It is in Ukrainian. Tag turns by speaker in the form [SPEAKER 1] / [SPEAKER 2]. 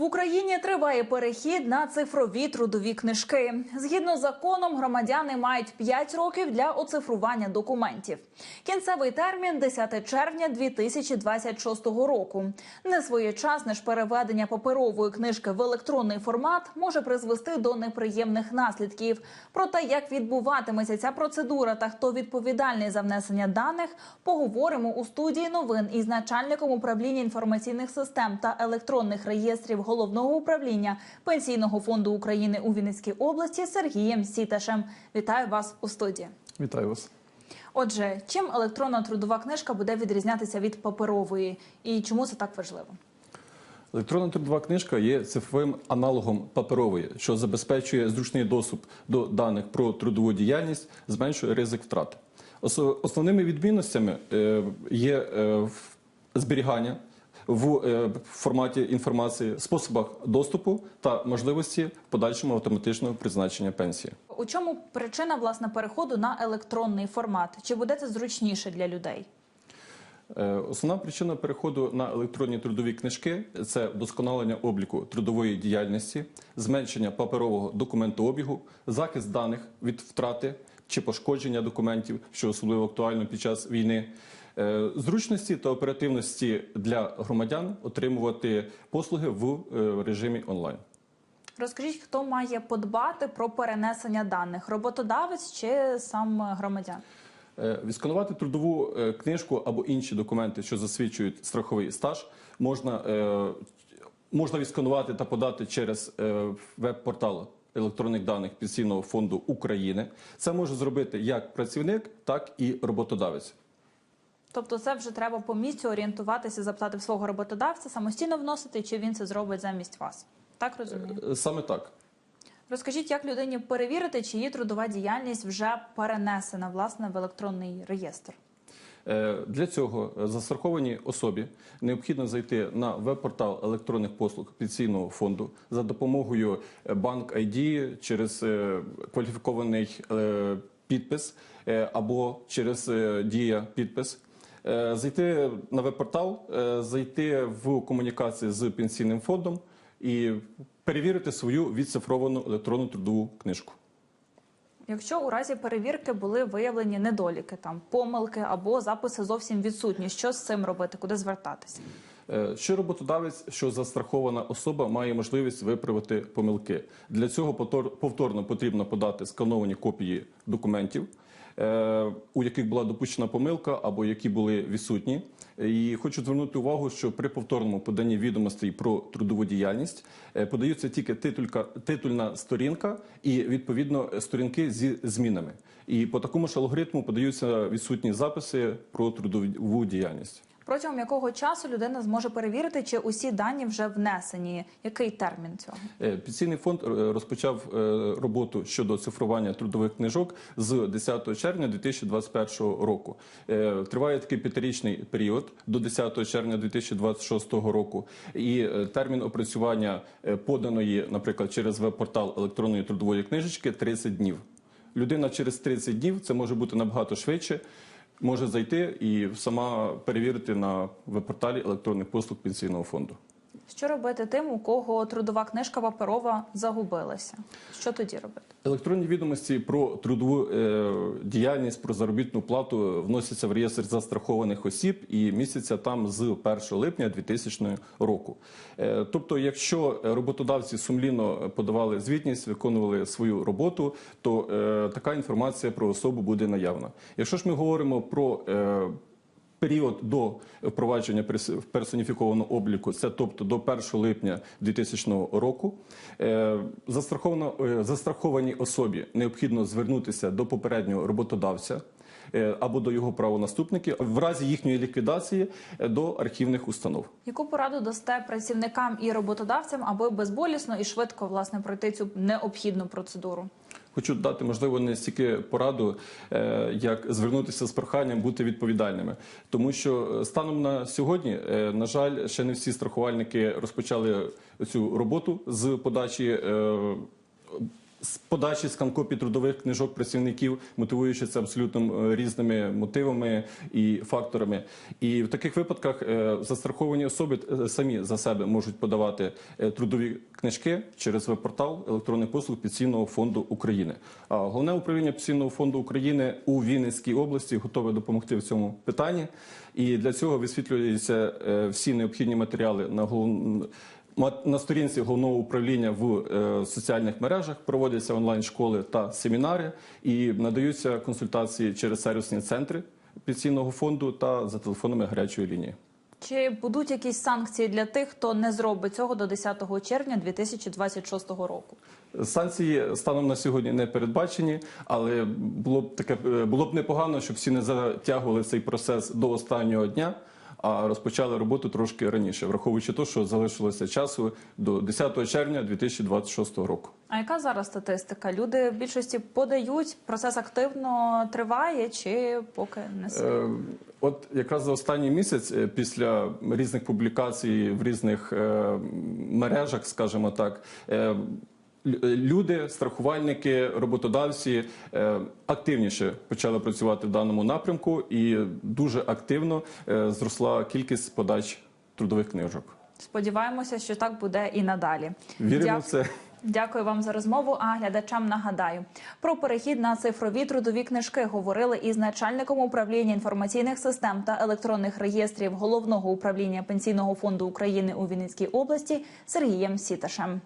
[SPEAKER 1] В Україні триває перехід на цифрові трудові книжки. Згідно з законом, громадяни мають 5 років для оцифрування документів. Кінцевий термін 10 червня 2026 року. Несвоєчасне ж переведення паперової книжки в електронний формат може призвести до неприємних наслідків. Про те, як відбуватиметься ця процедура та хто відповідальний за внесення даних, поговоримо у студії новин із начальником управління інформаційних систем та електронних реєстрів головного управління Пенсійного фонду України у Вінницькій області Сергієм Сіташем. Вітаю вас у студії.
[SPEAKER 2] Вітаю вас.
[SPEAKER 1] Отже, чим електронна трудова книжка буде відрізнятися від паперової, і чому це так важливо?
[SPEAKER 2] Електронна трудова книжка є цифровим аналогом паперової, що забезпечує зручний доступ до даних про трудову діяльність, зменшує ризик втрат. Основними відмінностями е, є е, зберігання в е, форматі інформації, способах доступу та можливості подальшого автоматичного призначення пенсії.
[SPEAKER 1] У чому причина власне переходу на електронний формат? Чи буде це зручніше для людей?
[SPEAKER 2] Е, Основна причина переходу на електронні трудові книжки це вдосконалення обліку трудової діяльності, зменшення паперового документообігу, захист даних від втрати чи пошкодження документів, що особливо актуально під час війни, зручності та оперативності для громадян отримувати послуги в е, режимі онлайн.
[SPEAKER 1] Розкажіть, хто має подбати про перенесення даних: роботодавець чи сам громадян?
[SPEAKER 2] Е, Відсканувати трудову е, книжку або інші документи, що засвідчують страховий стаж, можна, е, можна відсканувати та подати через е, веб-портал електронних даних Пенсійного фонду України. Це може зробити як працівник, так і роботодавець.
[SPEAKER 1] Тобто, це вже треба по місцю орієнтуватися, запитати в свого роботодавця, самостійно вносити, чи він це зробить замість вас. Так розумію.
[SPEAKER 2] Е, Саме так.
[SPEAKER 1] Розкажіть, як людині перевірити, чи її трудова діяльність вже перенесена власне в електронний реєстр.
[SPEAKER 2] Е, Для цього застрахованій особі необхідно зайти на веб-портал електронних послуг пенсійного фонду за допомогою банк ID через е, кваліфікований е, підпис е, або через е, дія підпис. Е, Зайти на веб-портал, е, зайти в комунікації з пенсійним фондом і перевірити свою відцифровану електронну трудову книжку.
[SPEAKER 1] Якщо у разі перевірки були виявлені недоліки, там помилки або записи зовсім відсутні, що з цим робити, куди звертатися?
[SPEAKER 2] Е, Що роботодавець, що застрахована особа має можливість виправити помилки. Для цього повтор- повторно потрібно подати скановані копії документів, у яких була допущена помилка або які були відсутні. І хочу звернути увагу, що при повторному поданні відомостей про трудову діяльність е, подаються тільки титулька, титульна сторінка і відповідно сторінки зі змінами. І по такому ж алгоритму подаються відсутні записи про трудову діяльність.
[SPEAKER 1] Протягом якого часу людина зможе перевірити, чи усі дані вже внесені? Який термін цього?
[SPEAKER 2] Е, Пенсійний фонд е, розпочав е, роботу щодо цифрування трудових книжок з 10 червня 2021 року. Триває такий п'ятирічний період до 10 червня 2026 року. І термін опрацювання поданої, наприклад, через веб-портал електронної трудової книжечки 30 днів. Людина через 30 днів це може бути набагато швидше. Може зайти і сама перевірити на веб-порталі електронних послуг пенсійного фонду.
[SPEAKER 1] Що робити тим, у кого трудова книжка паперова загубилася? Що тоді робити?
[SPEAKER 2] Електронні відомості про трудову е, діяльність, про заробітну плату вносяться в реєстр застрахованих осіб і містяться там з 1 липня 2000 року. Е, тобто, якщо роботодавці сумлінно подавали звітність, виконували свою роботу, то е, така інформація про особу буде наявна. Якщо ж ми говоримо про е, Період до впровадження перс- персоніфікованого обліку, це тобто до 1 липня 2000 року, е, застраховано- е, застрахованій особі необхідно звернутися до попереднього роботодавця е, або до його правонаступників в разі їхньої ліквідації до архівних установ.
[SPEAKER 1] Яку пораду дасте працівникам і роботодавцям, аби безболісно і швидко власне пройти цю необхідну процедуру?
[SPEAKER 2] Хочу дати можливо не стільки пораду, е, як звернутися з проханням бути відповідальними, тому що е, станом на сьогодні, е, на жаль, ще не всі страхувальники розпочали цю роботу з подачі. З подачі сканкопій трудових книжок працівників, мотивуючи це абсолютно е, різними мотивами і факторами. І в таких випадках е, застраховані особи е, самі за себе можуть подавати трудові книжки через веб-портал електронних послуг Пенсійного фонду України. Головне управління Пенсійного фонду України у Вінницькій області готове допомогти в цьому питанні. І для цього висвітлюються всі необхідні матеріали на голов... На сторінці головного управління в е, соціальних мережах проводяться онлайн-школи та семінари і надаються консультації через сервісні центри пенсійного фонду та за телефонами гарячої лінії.
[SPEAKER 1] Чи будуть якісь санкції для тих, хто не зробить цього до 10 червня 2026 року?
[SPEAKER 2] Санкції станом на сьогодні не передбачені, але було б таке е, було б непогано, щоб всі не затягували цей процес до останнього дня. А розпочали роботу трошки раніше, враховуючи те, що залишилося часу до 10 червня 2026 року.
[SPEAKER 1] А яка зараз статистика? Люди в більшості подають, процес активно триває чи поки не сильно?
[SPEAKER 2] Е, От якраз за останній місяць, е, після різних публікацій в різних е, мережах, скажімо так, е, люди, страхувальники, роботодавці е, активніше почали працювати в даному напрямку, і дуже активно е, зросла кількість подач трудових книжок.
[SPEAKER 1] Сподіваємося, що так буде і надалі.
[SPEAKER 2] Віримо
[SPEAKER 1] Дя-
[SPEAKER 2] в це.
[SPEAKER 1] Дякую вам за розмову. А глядачам нагадаю про перехід на цифрові трудові книжки говорили із начальником управління інформаційних систем та електронних реєстрів головного управління пенсійного фонду України у Вінницькій області Сергієм Сіташем.